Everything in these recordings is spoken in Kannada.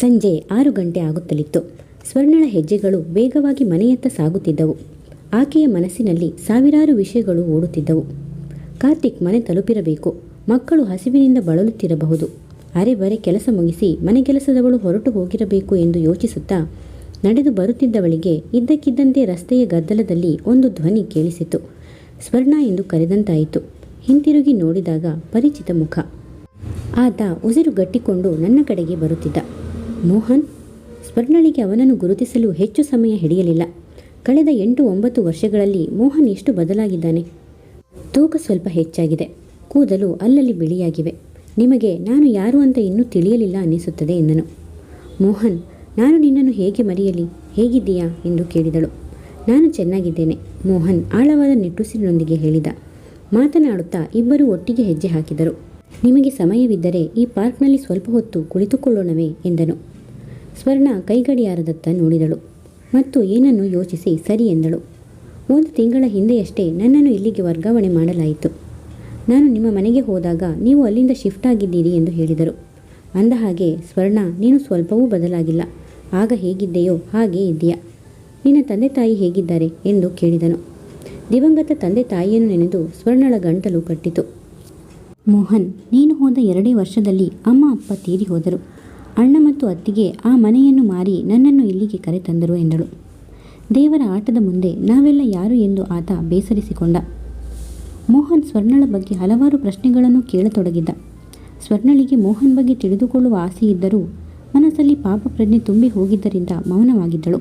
ಸಂಜೆ ಆರು ಗಂಟೆ ಆಗುತ್ತಲಿತ್ತು. ಸ್ವರ್ಣಳ ಹೆಜ್ಜೆಗಳು ವೇಗವಾಗಿ ಮನೆಯತ್ತ ಸಾಗುತ್ತಿದ್ದವು. ಆಕೆಯ ಮನಸ್ಸಿನಲ್ಲಿ ಸಾವಿರಾರು ವಿಷಯಗಳು ಓಡುತ್ತಿದ್ದವು. ಕಾರ್ತಿಕ್ ಮನೆ ತಲುಪಿರಬೇಕು. ಮಕ್ಕಳು ಹಸಿವಿನಿಂದ ಬಳಲುತ್ತಿರಬಹುದು. ಅರೆ ಬರೆ ಕೆಲಸ ಮುಗಿಸಿ ಮನೆ ಕೆಲಸದವಳು ಹೊರಟು ಹೋಗಿರಬೇಕು ಎಂದು ಯೋಚಿಸುತ್ತಾ ನಡೆದು ಬರುತ್ತಿದ್ದವಳಿಗೆ ಇದ್ದಕ್ಕಿದ್ದಂತೆ ರಸ್ತೆಯ ಗದ್ದಲದಲ್ಲಿ ಒಂದು ಧ್ವನಿ ಕೇಳಿಸಿತು. ಸ್ವರ್ಣ ಎಂದು ಕರೆದಂತಾಯಿತು. ಹಿಂತಿರುಗಿ ನೋಡಿದಾಗ ಪರಿಚಿತ ಮುಖ. ಆತ ಉಸಿರು ಗಟ್ಟಿಕೊಂಡು ನನ್ನ ಕಡೆಗೆ ಬರುತ್ತಿದ್ದ. ಮೋಹನ್ ಸ್ವರ್ಣಳಿಗೆ ಅವನನ್ನು ಗುರುತಿಸಲು ಹೆಚ್ಚು ಸಮಯ ಹಿಡಿಯಲಿಲ್ಲ. ಕಳೆದ ಎಂಟು ಒಂಬತ್ತು ವರ್ಷಗಳಲ್ಲಿ ಮೋಹನ್ ಎಷ್ಟು ಬದಲಾಗಿದ್ದಾನೆ? ತೂಕ ಸ್ವಲ್ಪ ಹೆಚ್ಚಾಗಿದೆ. ಕೂದಲು ಅಲ್ಲಲ್ಲಿ ಬಿಳಿಯಾಗಿವೆ. ನಿಮಗೆ ನಾನು ಯಾರು ಅಂತ ಇನ್ನೂ ತಿಳಿಯಲಿಲ್ಲ ಅನ್ನಿಸುತ್ತದೆ ಎಂದನು. ಮೋಹನ್, ನಾನು ನಿನ್ನನ್ನು ಹೇಗೆ ಮರೆಯಲಿ? ಹೇಗಿದ್ದೀಯಾ ಎಂದು ಕೇಳಿದಳು. ನಾನು ಚೆನ್ನಾಗಿದ್ದೇನೆ, ಮೋಹನ್ ಆಳವಾದ ನಿಟ್ಟುಸಿರಿನೊಂದಿಗೆ ಹೇಳಿದ. ಮಾತನಾಡುತ್ತಾ ಇಬ್ಬರು ಒಟ್ಟಿಗೆ ಹೆಜ್ಜೆ ಹಾಕಿದರು. ನಿಮಗೆ ಸಮಯವಿದ್ದರೆ ಈ ಪಾರ್ಕ್ನಲ್ಲಿ ಸ್ವಲ್ಪ ಹೊತ್ತು ಕುಳಿತುಕೊಳ್ಳೋಣವೇ ಎಂದನು. ಸ್ವರ್ಣ ಕೈಗಡಿಯಾರದತ್ತ ನೋಡಿದಳು ಮತ್ತು ಏನನ್ನು ಯೋಚಿಸಿ ಸರಿ ಎಂದಳು. ಒಂದು ತಿಂಗಳ ಹಿಂದೆಯಷ್ಟೇ ನನ್ನನ್ನು ಇಲ್ಲಿಗೆ ವರ್ಗಾವಣೆ ಮಾಡಲಾಯಿತು. ನಾನು ನಿಮ್ಮ ಮನೆಗೆ ಹೋದಾಗ ನೀವು ಅಲ್ಲಿಂದ ಶಿಫ್ಟ್ ಆಗಿದ್ದೀರಿ ಎಂದು ಹೇಳಿದರು. ಅಂದ ಹಾಗೆ, ಸ್ವರ್ಣ, ನೀನು ಸ್ವಲ್ಪವೂ ಬದಲಾಗಿಲ್ಲ. ಆಗ ಹೇಗಿದ್ದೆಯೋ ಹಾಗೇ ಇದ್ದೀಯಾ. ನಿನ್ನ ತಂದೆ ತಾಯಿ ಹೇಗಿದ್ದಾರೆ ಎಂದು ಕೇಳಿದನು. ದಿವಂಗತ ತಂದೆ ತಾಯಿಯನ್ನು ನೆನೆದು ಸ್ವರ್ಣಳ ಗಂಟಲು ಕಟ್ಟಿತು. ಮೋಹನ್, ನೀನು ಹೋದ ಎರಡೇ ವರ್ಷದಲ್ಲಿ ಅಮ್ಮ, ಅಪ್ಪ ತೀರಿ ಹೋದರು. ಅಣ್ಣ ಮತ್ತು ಅತ್ತಿಗೆ ಆ ಮನೆಯನ್ನು ಮಾರಿ ನನ್ನನ್ನು ಇಲ್ಲಿಗೆ ಕರೆತಂದರು ಎಂದಳು. ದೇವರ ಆಟದ ಮುಂದೆ ನಾವೆಲ್ಲ ಯಾರು ಎಂದು ಆತ ಬೇಸರಿಸಿಕೊಂಡ. ಮೋಹನ್ ಸ್ವರ್ಣಳ ಬಗ್ಗೆ ಹಲವಾರು ಪ್ರಶ್ನೆಗಳನ್ನು ಕೇಳತೊಡಗಿದ್ದ. ಸ್ವರ್ಣಳಿಗೆ ಮೋಹನ್ ಬಗ್ಗೆ ತಿಳಿದುಕೊಳ್ಳುವ ಆಸೆ ಇದ್ದರೂ ಮನಸ್ಸಲ್ಲಿ ಪಾಪ ಪ್ರಜ್ಞೆ ತುಂಬಿ ಹೋಗಿದ್ದರಿಂದ ಮೌನವಾಗಿದ್ದಳು.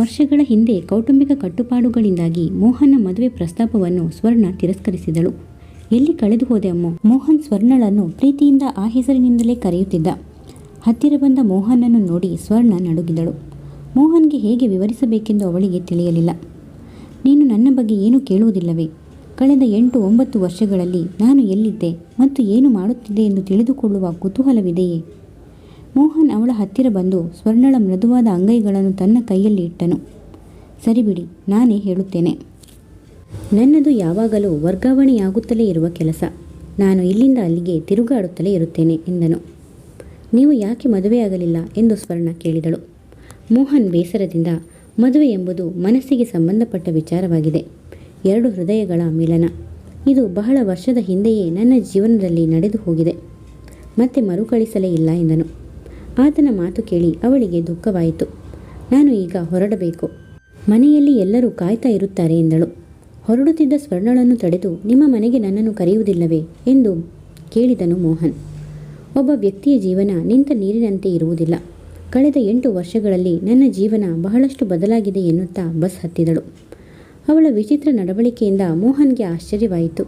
ವರ್ಷಗಳ ಹಿಂದೆ ಕೌಟುಂಬಿಕ ಕಟ್ಟುಪಾಡುಗಳಿಂದಾಗಿ ಮೋಹನ್ನ ಮದುವೆ ಪ್ರಸ್ತಾಪವನ್ನು ಸ್ವರ್ಣ ತಿರಸ್ಕರಿಸಿದಳು. ಎಲ್ಲಿ ಕಳೆದು ಹೋದೆ ಅಮ್ಮ? ಮೋಹನ್ ಸ್ವರ್ಣಳನ್ನು ಪ್ರೀತಿಯಿಂದ ಆ ಹೆಸರಿನಿಂದಲೇ ಕರೆಯುತ್ತಿದ್ದ. ಹತ್ತಿರ ಬಂದ ಮೋಹನನ್ನು ನೋಡಿ ಸ್ವರ್ಣ ನಡುಗಿದಳು. ಮೋಹನ್ಗೆ ಹೇಗೆ ವಿವರಿಸಬೇಕೆಂದು ಅವಳಿಗೆ ತಿಳಿಯಲಿಲ್ಲ. ನೀನು ನನ್ನ ಬಗ್ಗೆ ಏನೂ ಕೇಳುವುದಿಲ್ಲವೇ? ಕಳೆದ ಎಂಟು ಒಂಬತ್ತು ವರ್ಷಗಳಲ್ಲಿ ನಾನು ಎಲ್ಲಿದ್ದೆ ಮತ್ತು ಏನು ಮಾಡುತ್ತಿದ್ದೆ ಎಂದು ತಿಳಿದುಕೊಳ್ಳುವ ಕುತೂಹಲವಿದೆಯೇ? ಮೋಹನ್ ಅವಳ ಹತ್ತಿರ ಬಂದು ಸ್ವರ್ಣಳ ಮೃದುವಾದ ಅಂಗೈಗಳನ್ನು ತನ್ನ ಕೈಯಲ್ಲಿ ಇಟ್ಟನು. ಸರಿ ಬಿಡಿ, ನಾನೇ ಹೇಳುತ್ತೇನೆ. ನನ್ನದು ಯಾವಾಗಲೂ ವರ್ಗಾವಣೆಯಾಗುತ್ತಲೇ ಇರುವ ಕೆಲಸ. ನಾನು ಇಲ್ಲಿಂದ ಅಲ್ಲಿಗೆ ತಿರುಗಾಡುತ್ತಲೇ ಇರುತ್ತೇನೆ ಎಂದನು. ನೀವು ಯಾಕೆ ಮದುವೆಯಾಗಲಿಲ್ಲ ಎಂದು ಸ್ವರ್ಣ ಕೇಳಿದಳು. ಮೋಹನ್ ಬೇಸರದಿಂದ ಮದುವೆ ಎಂಬುದು ಮನಸ್ಸಿಗೆ ಸಂಬಂಧಪಟ್ಟ ವಿಚಾರವಾಗಿದೆ. ಎರಡು ಹೃದಯಗಳ ಮಿಲನ. ಇದು ಬಹಳ ವರ್ಷದ ಹಿಂದೆಯೇ ನನ್ನ ಜೀವನದಲ್ಲಿ ನಡೆದು ಹೋಗಿದೆ. ಮತ್ತೆ ಮರುಕಳಿಸಲೇ ಇಲ್ಲ ಎಂದನು. ಆತನ ಮಾತು ಕೇಳಿ ಅವಳಿಗೆ ದುಃಖವಾಯಿತು. ನಾನು ಈಗ ಹೊರಡಬೇಕು. ಮನೆಯಲ್ಲಿ ಎಲ್ಲರೂ ಕಾಯ್ತಾ ಇರುತ್ತಾರೆ ಎಂದಳು. ಹೊರಡುತ್ತಿದ್ದ ಸ್ವರ್ಣಳನ್ನು ತಡೆದು ನಿಮ್ಮ ಮನೆಗೆ ನನ್ನನ್ನು ಕರೆಯುವುದಿಲ್ಲವೇ ಎಂದು ಕೇಳಿದನು ಮೋಹನ್. ಒಬ್ಬ ವ್ಯಕ್ತಿಯ ಜೀವನ ನಿಂತ ನೀರಿನಂತೆ ಇರುವುದಿಲ್ಲ. ಕಳೆದ ಎಂಟು ವರ್ಷಗಳಲ್ಲಿ ನನ್ನ ಜೀವನ ಬಹಳಷ್ಟು ಬದಲಾಗಿದೆ ಎನ್ನುತ್ತಾ ಬಸ್ ಹತ್ತಿದಳು. ಅವಳ ವಿಚಿತ್ರ ನಡವಳಿಕೆಯಿಂದ ಮೋಹನ್ಗೆ ಆಶ್ಚರ್ಯವಾಯಿತು.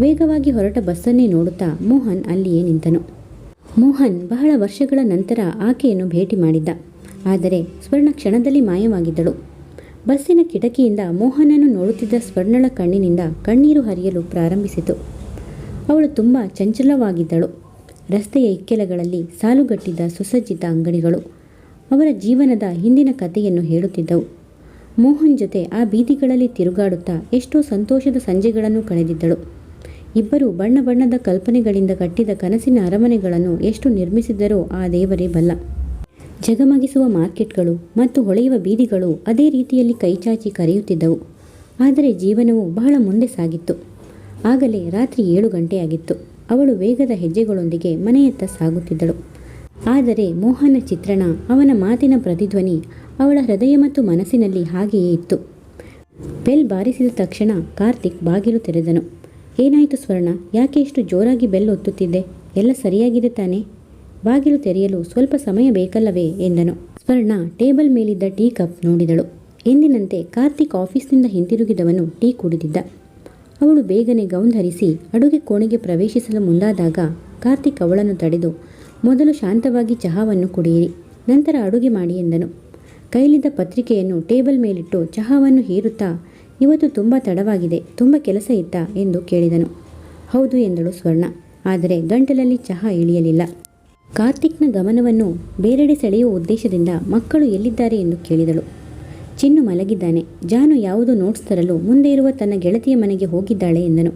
ವೇಗವಾಗಿ ಹೊರಟ ಬಸ್ಸನ್ನೇ ನೋಡುತ್ತಾ ಮೋಹನ್ ಅಲ್ಲಿಯೇ ನಿಂತನು. ಮೋಹನ್ ಬಹಳ ವರ್ಷಗಳ ನಂತರ ಆಕೆಯನ್ನು ಭೇಟಿ ಮಾಡಿದ್ದ. ಆದರೆ ಸ್ವರ್ಣ ಕ್ಷಣದಲ್ಲಿ ಮಾಯವಾಗಿದ್ದಳು. ಬಸ್ಸಿನ ಕಿಟಕಿಯಿಂದ ಮೋಹನನ್ನು ನೋಡುತ್ತಿದ್ದ ಸ್ವರ್ಣಳ ಕಣ್ಣಿನಿಂದ ಕಣ್ಣೀರು ಹರಿಯಲು ಪ್ರಾರಂಭಿಸಿತು. ಅವಳು ತುಂಬ ಚಂಚಲವಾಗಿದ್ದಳು. ರಸ್ತೆಯ ಇಕ್ಕೆಲಗಳಲ್ಲಿ ಸಾಲುಗಟ್ಟಿದ್ದ ಸುಸಜ್ಜಿತ ಅಂಗಡಿಗಳು ಅವರ ಜೀವನದ ಹಿಂದಿನ ಕಥೆಯನ್ನು ಹೇಳುತ್ತಿದ್ದವು. ಮೋಹನ್ ಜೊತೆ ಆ ಬೀದಿಗಳಲ್ಲಿ ತಿರುಗಾಡುತ್ತಾ ಎಷ್ಟೋ ಸಂತೋಷದ ಸಂಜೆಗಳನ್ನು ಕಳೆದಿದ್ದಳು. ಇಬ್ಬರು ಬಣ್ಣ ಬಣ್ಣದ ಕಲ್ಪನೆಗಳಿಂದ ಕಟ್ಟಿದ ಕನಸಿನ ಅರಮನೆಗಳನ್ನು ಎಷ್ಟು ನಿರ್ಮಿಸಿದ್ದರೂ ಆ ದೇವರೇ ಬಲ್ಲ. ಜಗಮಗಿಸುವ ಮಾರ್ಕೆಟ್ಗಳು ಮತ್ತು ಹೊಳೆಯುವ ಬೀದಿಗಳು ಅದೇ ರೀತಿಯಲ್ಲಿ ಕೈಚಾಚಿ ಕರೆಯುತ್ತಿದ್ದವು. ಆದರೆ ಜೀವನವು ಬಹಳ ಮುಂದೆ ಸಾಗಿತ್ತು. ಆಗಲೇ ರಾತ್ರಿ ಏಳು ಗಂಟೆಯಾಗಿತ್ತು. ಅವಳು ವೇಗದ ಹೆಜ್ಜೆಗಳೊಂದಿಗೆ ಮನೆಯತ್ತ ಸಾಗುತ್ತಿದ್ದಳು. ಆದರೆ ಮೋಹನ ಚಿತ್ರಣ, ಅವನ ಮಾತಿನ ಪ್ರತಿಧ್ವನಿ ಅವಳ ಹೃದಯ ಮತ್ತು ಮನಸ್ಸಿನಲ್ಲಿ ಹಾಗೆಯೇ ಇತ್ತು. ಬೆಲ್ ಬಾರಿಸಿದ ತಕ್ಷಣ ಕಾರ್ತಿಕ್ ಬಾಗಿಲು ತೆರೆದನು. ಏನಾಯಿತು ಸ್ವರ್ಣ? ಯಾಕೆ ಇಷ್ಟು ಜೋರಾಗಿ ಬೆಲ್ ಒತ್ತುತ್ತಿದ್ದೆ? ಎಲ್ಲ ಸರಿಯಾಗಿದೆ ತಾನೇ? ಬಾಗಿಲು ತೆರೆಯಲು ಸ್ವಲ್ಪ ಸಮಯ ಬೇಕಲ್ಲವೇ ಎಂದನು. ಸ್ವರ್ಣ ಟೇಬಲ್ ಮೇಲಿದ್ದ ಟೀ ಕಪ್ ನೋಡಿದಳು. ಎಂದಿನಂತೆ ಕಾರ್ತಿಕ್ ಆಫೀಸ್ನಿಂದ ಹಿಂತಿರುಗಿದವನು ಟೀ ಕುಡಿದಿದ್ದ. ಅವಳು ಬೇಗನೆ ಗೌನ್ ಧರಿಸಿ ಅಡುಗೆ ಕೋಣೆಗೆ ಪ್ರವೇಶಿಸಲು ಮುಂದಾದಾಗ ಕಾರ್ತಿಕ್ ಅವಳನ್ನು ತಡೆದು, ಮೊದಲು ಶಾಂತವಾಗಿ ಚಹಾವನ್ನು ಕುಡಿಯಿರಿ, ನಂತರ ಅಡುಗೆ ಮಾಡಿ ಎಂದನು. ಕೈಲಿದ್ದ ಪತ್ರಿಕೆಯನ್ನು ಟೇಬಲ್ ಮೇಲಿಟ್ಟು ಚಹಾವನ್ನು ಹೀರುತ್ತಾ, ಇವತ್ತು ತುಂಬ ತಡವಾಗಿದೆ, ತುಂಬ ಕೆಲಸ ಇತ್ತಾ? ಎಂದು ಕೇಳಿದನು. ಹೌದು ಎಂದಳು ಸ್ವರ್ಣ. ಆದರೆ ಗಂಟಲಲ್ಲಿ ಚಹಾ ಇಳಿಯಲಿಲ್ಲ. ಕಾರ್ತಿಕ್ನ ಗಮನವನ್ನು ಬೇರೆಡೆ ಸೆಳೆಯುವ ಉದ್ದೇಶದಿಂದ ಮಕ್ಕಳು ಎಲ್ಲಿದ್ದಾರೆ ಎಂದು ಕೇಳಿದಳು. ಚಿನ್ನು ಮಲಗಿದ್ದಾನೆ. ಜಾನು ಯಾವುದೋ ನೋಟ್ಸ್ ತರಲು ಮುಂದೆ ಇರುವ ತನ್ನ ಗೆಳತಿಯ ಮನೆಗೆ ಹೋಗಿದ್ದಾಳೆ ಎಂದನು.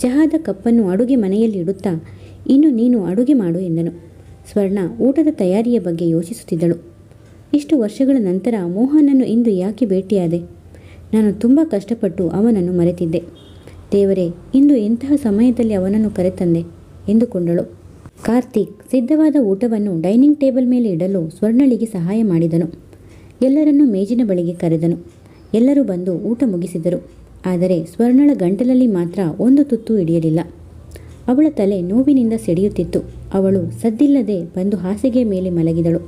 ಚಹಾದ ಕಪ್ಪನ್ನು ಅಡುಗೆ ಮನೆಯಲ್ಲಿ ಇಡುತ್ತಾ, ಇನ್ನು ನೀನು ಅಡುಗೆ ಮಾಡು ಎಂದನು. ಸ್ವರ್ಣ ಊಟದ ತಯಾರಿಯ ಬಗ್ಗೆ ಯೋಚಿಸುತ್ತಿದ್ದಳು. ಇಷ್ಟು ವರ್ಷಗಳ ನಂತರ ಮೋಹನನ್ನು ಇಂದು ಯಾಕೆ ಭೇಟಿಯಾದೆ? ನಾನು ತುಂಬ ಕಷ್ಟಪಟ್ಟು ಅವನನ್ನು ಮರೆತಿದ್ದೆ. ದೇವರೇ, ಇಂದು ಎಂತಹ ಸಮಯದಲ್ಲಿ ಅವನನ್ನು ಕರೆತಂದೆ? ಎಂದುಕೊಂಡಳು. ಕಾರ್ತಿಕ್ ಸಿದ್ಧವಾದ ಊಟವನ್ನು ಡೈನಿಂಗ್ ಟೇಬಲ್ ಮೇಲೆ ಇಡಲು ಸ್ವರ್ಣಳಿಗೆ ಸಹಾಯ ಮಾಡಿದನು. ಎಲ್ಲರನ್ನೂ ಮೇಜಿನ ಬಳಿಗೆ ಕರೆದನು. ಎಲ್ಲರೂ ಬಂದು ಊಟ ಮುಗಿಸಿದರು. ಆದರೆ ಸ್ವರ್ಣಳ ಗಂಟಲಲ್ಲಿ ಮಾತ್ರ ಒಂದು ತುತ್ತು ಹಿಡಿಯಲಿಲ್ಲ. ಅವಳ ತಲೆ ನೋವಿನಿಂದ ಸಿಡಿಯುತ್ತಿತ್ತು. ಅವಳು ಸದ್ದಿಲ್ಲದೆ ಬಂದು ಹಾಸಿಗೆಯ ಮೇಲೆ ಮಲಗಿದಳು.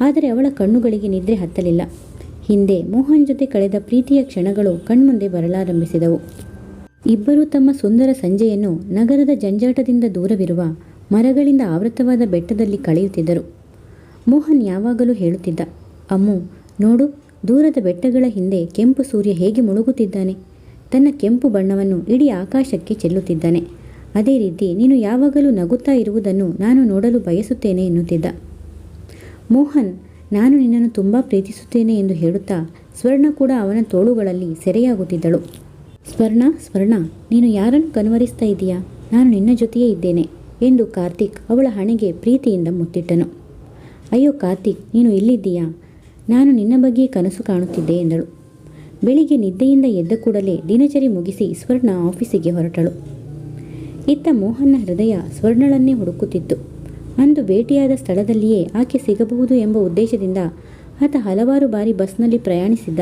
ಆದರೆ ಅವಳ ಕಣ್ಣುಗಳಿಗೆ ನಿದ್ರೆ ಹತ್ತಲಿಲ್ಲ. ಹಿಂದೆ ಮೋಹನ್ ಜೊತೆ ಕಳೆದ ಪ್ರೀತಿಯ ಕ್ಷಣಗಳು ಕಣ್ಮುಂದೆ ಬರಲಾರಂಭಿಸಿದವು. ಇಬ್ಬರೂ ತಮ್ಮ ಸುಂದರ ಸಂಜೆಯನ್ನು ನಗರದ ಜಂಜಾಟದಿಂದ ದೂರವಿರುವ ಮರಗಳಿಂದ ಆವೃತವಾದ ಬೆಟ್ಟದಲ್ಲಿ ಕಳೆಯುತ್ತಿದ್ದರು. ಮೋಹನ್ ಯಾವಾಗಲೂ ಹೇಳುತ್ತಿದ್ದ, ಅಮ್ಮು, ನೋಡು, ದೂರದ ಬೆಟ್ಟಗಳ ಹಿಂದೆ ಕೆಂಪು ಸೂರ್ಯ ಹೇಗೆ ಮುಳುಗುತ್ತಿದ್ದಾನೆ. ತನ್ನ ಕೆಂಪು ಬಣ್ಣವನ್ನು ಇಡೀ ಆಕಾಶಕ್ಕೆ ಚೆಲ್ಲುತ್ತಿದ್ದಾನೆ. ಅದೇ ರೀತಿ ನೀನು ಯಾವಾಗಲೂ ನಗುತ್ತಾ ಇರುವುದನ್ನು ನಾನು ನೋಡಲು ಬಯಸುತ್ತೇನೆ, ಎನ್ನುತ್ತಿದ್ದ. ಮೋಹನ್, ನಾನು ನಿನ್ನನ್ನು ತುಂಬ ಪ್ರೀತಿಸುತ್ತೇನೆ, ಎಂದು ಹೇಳುತ್ತಾ ಸ್ವರ್ಣ ಕೂಡ ಅವನ ತೋಳುಗಳಲ್ಲಿ ಸೆರೆಯಾಗುತ್ತಿದ್ದಳು. ಸ್ವರ್ಣ ಸ್ವರ್ಣ, ನೀನು ಯಾರನ್ನು ಕನ್ವರಿಸ್ತಾ ಇದೀಯಾ? ನಾನು ನಿನ್ನ ಜೊತೆಯೇ ಇದ್ದೇನೆ. ಎಂದು ಕಾರ್ತಿಕ್ ಅವಳ ಹಣೆಗೆ ಪ್ರೀತಿಯಿಂದ ಮುತ್ತಿಟ್ಟನು. ಅಯ್ಯೋ ಕಾರ್ತಿಕ್, ನೀನು ಇಲ್ಲಿದ್ದೀಯಾ ನಾನು ನಿನ್ನ ಬಗ್ಗೆ ಕನಸು ಕಾಣುತ್ತಿದ್ದೆ ಎಂದಳು. ಬೆಳಿಗ್ಗೆ ನಿದ್ದೆಯಿಂದ ಎದ್ದ ಕೂಡಲೇ ದಿನಚರಿ ಮುಗಿಸಿ ಸ್ವರ್ಣ ಆಫೀಸಿಗೆ ಹೊರಟಳು. ಇತ್ತ ಮೋಹನ್ನ ಹೃದಯ ಸ್ವರ್ಣಳನ್ನೇ ಹುಡುಕುತ್ತಿತ್ತು. ಅಂದು ಭೇಟಿಯಾದ ಸ್ಥಳದಲ್ಲಿಯೇ ಆಕೆ ಸಿಗಬಹುದು ಎಂಬ ಉದ್ದೇಶದಿಂದ ಆತ ಹಲವಾರು ಬಾರಿ ಬಸ್ನಲ್ಲಿ ಪ್ರಯಾಣಿಸಿದ್ದ.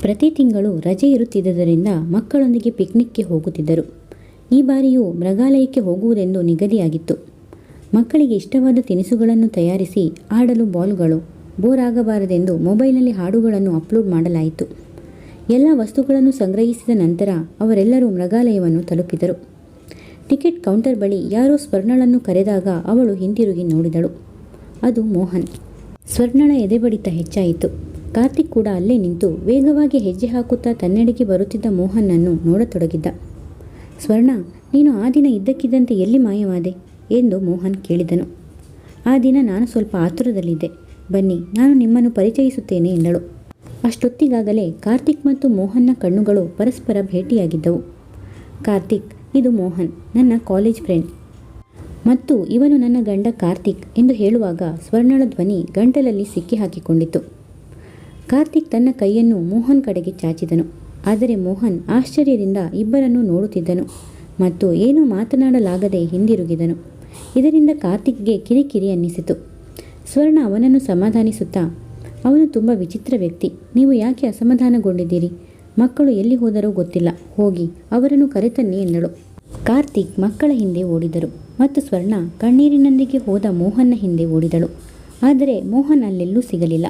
ಪ್ರತಿ ತಿಂಗಳು ರಜೆ ಇರುತ್ತಿದ್ದುದರಿಂದ ಮಕ್ಕಳೊಂದಿಗೆ ಪಿಕ್ನಿಕ್ಗೆ ಹೋಗುತ್ತಿದ್ದರು. ಈ ಬಾರಿಯೂ ಮೃಗಾಲಯಕ್ಕೆ ಹೋಗುವುದೆಂದು ನಿಗದಿಯಾಗಿತ್ತು. ಮಕ್ಕಳಿಗೆ ಇಷ್ಟವಾದ ತಿನಿಸುಗಳನ್ನು ತಯಾರಿಸಿ ಆಡಲು ಬಾಲ್ಗಳು ಬೋರ್ ಆಗಬಾರದೆಂದು ಮೊಬೈಲ್ನಲ್ಲಿ ಹಾಡುಗಳನ್ನು ಅಪ್ಲೋಡ್ ಮಾಡಲಾಯಿತು. ಎಲ್ಲ ವಸ್ತುಗಳನ್ನು ಸಂಗ್ರಹಿಸಿದ ನಂತರ ಅವರೆಲ್ಲರೂ ಮೃಗಾಲಯವನ್ನು ತಲುಪಿದರು. ಟಿಕೆಟ್ ಕೌಂಟರ್ ಬಳಿ ಯಾರೋ ಸ್ವರ್ಣಳನ್ನು ಕರೆದಾಗ ಅವಳು ಹಿಂತಿರುಗಿ ನೋಡಿದಳು. ಅದು ಮೋಹನ್. ಸ್ವರ್ಣಳ ಎದೆಬಡಿತ ಹೆಚ್ಚಾಯಿತು. ಕಾರ್ತಿಕ್ ಕೂಡ ಅಲ್ಲೇ ನಿಂತು ವೇಗವಾಗಿ ಹೆಜ್ಜೆ ಹಾಕುತ್ತಾ ತನ್ನೆಡೆಗೆ ಬರುತ್ತಿದ್ದ ಮೋಹನ್ನನ್ನು ನೋಡತೊಡಗಿದ್ದ. ಸ್ವರ್ಣ, ನೀನು ಆ ದಿನ ಇದ್ದಕ್ಕಿದ್ದಂತೆ ಎಲ್ಲಿ ಮಾಯವಾದೆ? ಎಂದು ಮೋಹನ್ ಕೇಳಿದನು. ಆ ದಿನ ನಾನು ಸ್ವಲ್ಪ ಆತುರದಲ್ಲಿದ್ದೆ. ಬನ್ನಿ, ನಾನು ನಿಮ್ಮನ್ನು ಪರಿಚಯಿಸುತ್ತೇನೆ ಎಂದಳು. ಅಷ್ಟೊತ್ತಿಗಾಗಲೇ ಕಾರ್ತಿಕ್ ಮತ್ತು ಮೋಹನ್ನ ಕಣ್ಣುಗಳು ಪರಸ್ಪರ ಭೇಟಿಯಾಗಿದ್ದವು. ಕಾರ್ತಿಕ್, ಇದು ಮೋಹನ್, ನನ್ನ ಕಾಲೇಜ್ ಫ್ರೆಂಡ್. ಮತ್ತು ಇವನು ನನ್ನ ಗಂಡ ಕಾರ್ತಿಕ್ ಎಂದು ಹೇಳುವಾಗ ಸ್ವರ್ಣಳ ಧ್ವನಿ ಗಂಟಲಲ್ಲಿ ಸಿಕ್ಕಿ ಹಾಕಿಕೊಂಡಿತು ಕಾರ್ತಿಕ್ ತನ್ನ ಕೈಯನ್ನು ಮೋಹನ್ ಕಡೆಗೆ ಚಾಚಿದನು. ಆದರೆ ಮೋಹನ್ ಆಶ್ಚರ್ಯದಿಂದ ಇಬ್ಬರನ್ನು ನೋಡುತ್ತಿದ್ದನು ಮತ್ತು ಏನೂ ಮಾತನಾಡಲಾಗದೆ ಹಿಂದಿರುಗಿದನು. ಇದರಿಂದ ಕಾರ್ತಿಕ್ಗೆ ಕಿರಿಕಿರಿ ಅನ್ನಿಸಿತು. ಸ್ವರ್ಣ ಅವನನ್ನು ಸಮಾಧಾನಿಸುತ್ತಾ, ಅವನು ತುಂಬ ವಿಚಿತ್ರ ವ್ಯಕ್ತಿ, ನೀವು ಯಾಕೆ ಅಸಮಾಧಾನಗೊಂಡಿದ್ದೀರಿ? ಮಕ್ಕಳು ಎಲ್ಲಿ ಹೋದರೋ ಗೊತ್ತಿಲ್ಲ, ಹೋಗಿ ಅವರನ್ನು ಕರೆತನ್ನಿ ಎಂದಳು. ಕಾರ್ತಿಕ್ ಮಕ್ಕಳ ಹಿಂದೆ ಓಡಿದರು ಮತ್ತು ಸ್ವರ್ಣ ಕಣ್ಣೀರಿನೊಂದಿಗೆ ಹೋದ ಮೋಹನ್ನ ಹಿಂದೆ ಓಡಿದಳು. ಆದರೆ ಮೋಹನ್ ಅಲ್ಲೆಲ್ಲೂ ಸಿಗಲಿಲ್ಲ.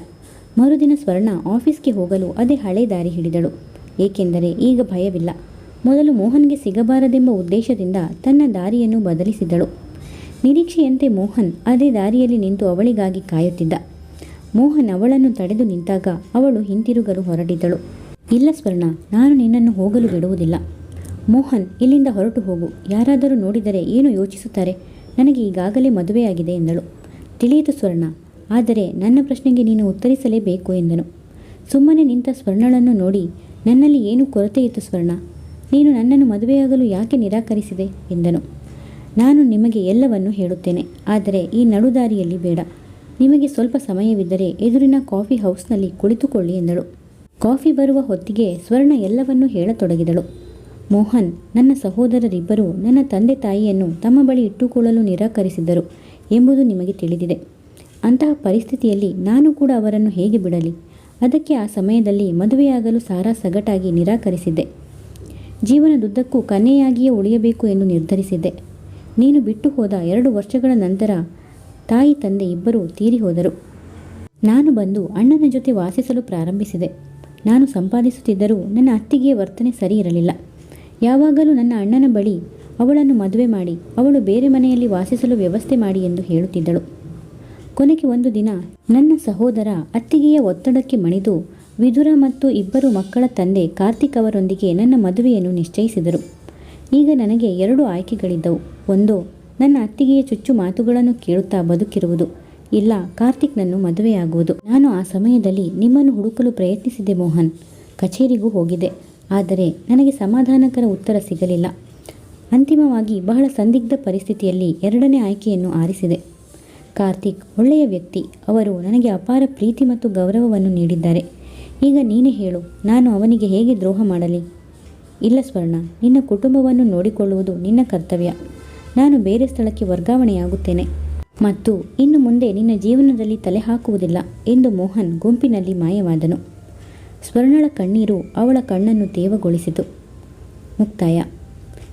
ಮರುದಿನ ಸ್ವರ್ಣ ಆಫೀಸ್ಗೆ ಹೋಗಲು ಅದೇ ಹಳೆ ದಾರಿ ಹಿಡಿದಳು. ಏಕೆಂದರೆ ಈಗ ಭಯವಿಲ್ಲ. ಮೊದಲು ಮೋಹನ್ಗೆ ಸಿಗಬಾರದೆಂಬ ಉದ್ದೇಶದಿಂದ ತನ್ನ ದಾರಿಯನ್ನು ಬದಲಿಸಿದಳು. ನಿರೀಕ್ಷೆಯಂತೆ ಮೋಹನ್ ಅದೇ ದಾರಿಯಲ್ಲಿ ನಿಂತು ಅವಳಿಗಾಗಿ ಕಾಯುತ್ತಿದ್ದ. ಮೋಹನ್ ಅವಳನ್ನು ತಡೆದು ನಿಂತಾಗ ಅವಳು ಹಿಂತಿರುಗಲು ಹೊರಟಿದ್ದಳು. ಇಲ್ಲ ಸ್ವರ್ಣ, ನಾನು ನಿನ್ನನ್ನು ಹೋಗಲು ಬಿಡುವುದಿಲ್ಲ. ಮೋಹನ್, ಇಲ್ಲಿಂದ ಹೊರಟು ಹೋಗು. ಯಾರಾದರೂ ನೋಡಿದರೆ ಏನು ಯೋಚಿಸುತ್ತಾರೆ? ನನಗೆ ಈಗಾಗಲೇ ಮದುವೆಯಾಗಿದೆ ಎಂದಳು. ತಿಳಿಯಿತು ಸ್ವರ್ಣ, ಆದರೆ ನನ್ನ ಪ್ರಶ್ನೆಗೆ ನೀನು ಉತ್ತರಿಸಲೇಬೇಕು ಎಂದನು. ಸುಮ್ಮನೆ ನಿಂತ ಸ್ವರ್ಣಳನ್ನು ನೋಡಿ ನನ್ನಲ್ಲಿ ಏನು ಕೊರತೆ ಇತ್ತು ಸ್ವರ್ಣ? ನೀನು ನನ್ನನ್ನು ಮದುವೆಯಾಗಲು ಯಾಕೆ ನಿರಾಕರಿಸಿದೆ? ಎಂದನು. ನಾನು ನಿಮಗೆ ಎಲ್ಲವನ್ನು ಹೇಳುತ್ತೇನೆ, ಆದರೆ ಈ ನಡುದಾರಿಯಲ್ಲಿ ಬೇಡ. ನಿಮಗೆ ಸ್ವಲ್ಪ ಸಮಯವಿದ್ದರೆ ಎದುರಿನ ಕಾಫಿ ಹೌಸ್ನಲ್ಲಿ ಕುಳಿತುಕೊಳ್ಳಿ, ಎಂದಳು. ಕಾಫಿ ಬರುವ ಹೊತ್ತಿಗೆ ಸ್ವರ್ಣ ಎಲ್ಲವನ್ನೂ ಹೇಳತೊಡಗಿದಳು. ಮೋಹನ್, ನನ್ನ ಸಹೋದರರಿಬ್ಬರು ನನ್ನ ತಂದೆ ತಾಯಿಯನ್ನು ತಮ್ಮ ಬಳಿ ಇಟ್ಟುಕೊಳ್ಳಲು ನಿರಾಕರಿಸಿದ್ದರು ಎಂಬುದು ನಿಮಗೆ ತಿಳಿದಿದೆ. ಅಂತಹ ಪರಿಸ್ಥಿತಿಯಲ್ಲಿ ನಾನು ಕೂಡ ಅವರನ್ನು ಹೇಗೆ ಬಿಡಲಿ? ಅದಕ್ಕೆ ಆ ಸಮಯದಲ್ಲಿ ಮದುವೆಯಾಗಲು ಸಾರಾ ಸಗಟಾಗಿ ನಿರಾಕರಿಸಿದ್ದೆ. ಜೀವನದುದ್ದಕ್ಕೂ ಕನ್ಯೆಯಾಗಿಯೇ ಉಳಿಯಬೇಕು ಎಂದು ನಿರ್ಧರಿಸಿದ್ದೆ. ನೀನು ಬಿಟ್ಟು ಹೋದ ಎರಡು ವರ್ಷಗಳ ನಂತರ ತಾಯಿ ತಂದೆ ಇಬ್ಬರೂ ತೀರಿ ಹೋದರು. ನಾನು ಬಂದು ಅಣ್ಣನ ಜೊತೆ ವಾಸಿಸಲು ಪ್ರಾರಂಭಿಸಿದೆ. ನಾನು ಸಂಪಾದಿಸುತ್ತಿದ್ದರೂ ನನ್ನ ಅತ್ತಿಗೆಯ ವರ್ತನೆ ಸರಿ ಇರಲಿಲ್ಲ. ಯಾವಾಗಲೂ ನನ್ನ ಅಣ್ಣನ ಬಳಿ ಅವಳನ್ನು ಮದುವೆ ಮಾಡಿ ಅವಳು ಬೇರೆ ಮನೆಯಲ್ಲಿ ವಾಸಿಸಲು ವ್ಯವಸ್ಥೆ ಮಾಡಿ ಎಂದು ಹೇಳುತ್ತಿದ್ದಳು. ಕೊನೆಗೆ ಒಂದು ದಿನ ನನ್ನ ಸಹೋದರ ಅತ್ತಿಗೆಯ ಒತ್ತಡಕ್ಕೆ ಮಣಿದು ವಿದುರ ಮತ್ತು ಇಬ್ಬರು ಮಕ್ಕಳ ತಂದೆ ಕಾರ್ತಿಕ್ ಅವರೊಂದಿಗೆ ನನ್ನ ಮದುವೆಯನ್ನು ನಿಶ್ಚಯಿಸಿದರು. ಈಗ ನನಗೆ ಎರಡು ಆಯ್ಕೆಗಳಿದ್ದವು. ಒಂದು, ನನ್ನ ಅತ್ತಿಗೆಯ ಚುಚ್ಚು ಮಾತುಗಳನ್ನು ಕೇಳುತ್ತಾ ಬದುಕಿರುವುದು. ಇಲ್ಲ, ಕಾರ್ತಿಕ್ನನ್ನು ಮದುವೆಯಾಗುವುದು. ನಾನು ಆ ಸಮಯದಲ್ಲಿ ನಿಮ್ಮನ್ನು ಹುಡುಕಲು ಪ್ರಯತ್ನಿಸಿದೆ ಮೋಹನ್. ಕಚೇರಿಗೂ ಹೋಗಿದೆ ಆದರೆ ನನಗೆ ಸಮಾಧಾನಕರ ಉತ್ತರ ಸಿಗಲಿಲ್ಲ. ಅಂತಿಮವಾಗಿ ಬಹಳ ಸಂದಿಗ್ಧ ಪರಿಸ್ಥಿತಿಯಲ್ಲಿ ಎರಡನೇ ಆಯ್ಕೆಯನ್ನು ಆರಿಸಿದೆ. ಕಾರ್ತಿಕ್, ಒಳ್ಳೆಯ ವ್ಯಕ್ತಿ. ಅವರು ನನಗೆ ಅಪಾರ ಪ್ರೀತಿ ಮತ್ತು ಗೌರವವನ್ನು ನೀಡಿದ್ದಾರೆ. ಈಗ ನೀನೇ ಹೇಳು, ನಾನು ಅವನಿಗೆ ಹೇಗೆ ದ್ರೋಹ ಮಾಡಲಿ? ಇಲ್ಲ ಸ್ವರ್ಣ, ನಿನ್ನ ಕುಟುಂಬವನ್ನು ನೋಡಿಕೊಳ್ಳುವುದು ನಿನ್ನ ಕರ್ತವ್ಯ. ನಾನು ಬೇರೆ ಸ್ಥಳಕ್ಕೆ ವರ್ಗಾವಣೆಯಾಗುತ್ತೇನೆ. ಮತ್ತು ಇನ್ನು ಮುಂದೆ ನಿನ್ನ ಜೀವನದಲ್ಲಿ ತಲೆ ಹಾಕುವುದಿಲ್ಲ ಎಂದು ಮೋಹನ್ ಗುಂಪಿನಲ್ಲಿ ಮಾಯವಾದನು. ಸ್ವರ್ಣಳ ಕಣ್ಣೀರು ಅವಳ ಕಣ್ಣನ್ನು ತೇವಗೊಳಿಸಿತು. ಮುಕ್ತಾಯ.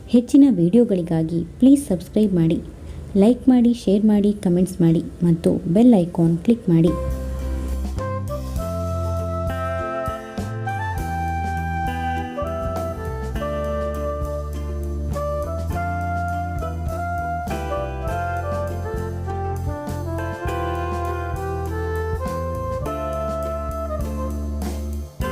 ಹೆಚ್ಚಿನ ವಿಡಿಯೋಗಳಿಗಾಗಿ ಪ್ಲೀಸ್ ಸಬ್ಸ್ಕ್ರೈಬ್ ಮಾಡಿ. ಲೈಕ್ ಮಾಡಿ ಶೇರ್ ಮಾಡಿ ಕಮೆಂಟ್ಸ್ ಮಾಡಿ ಮತ್ತು ಬೆಲ್ ಐಕಾನ್ ಕ್ಲಿಕ್ ಮಾಡಿ.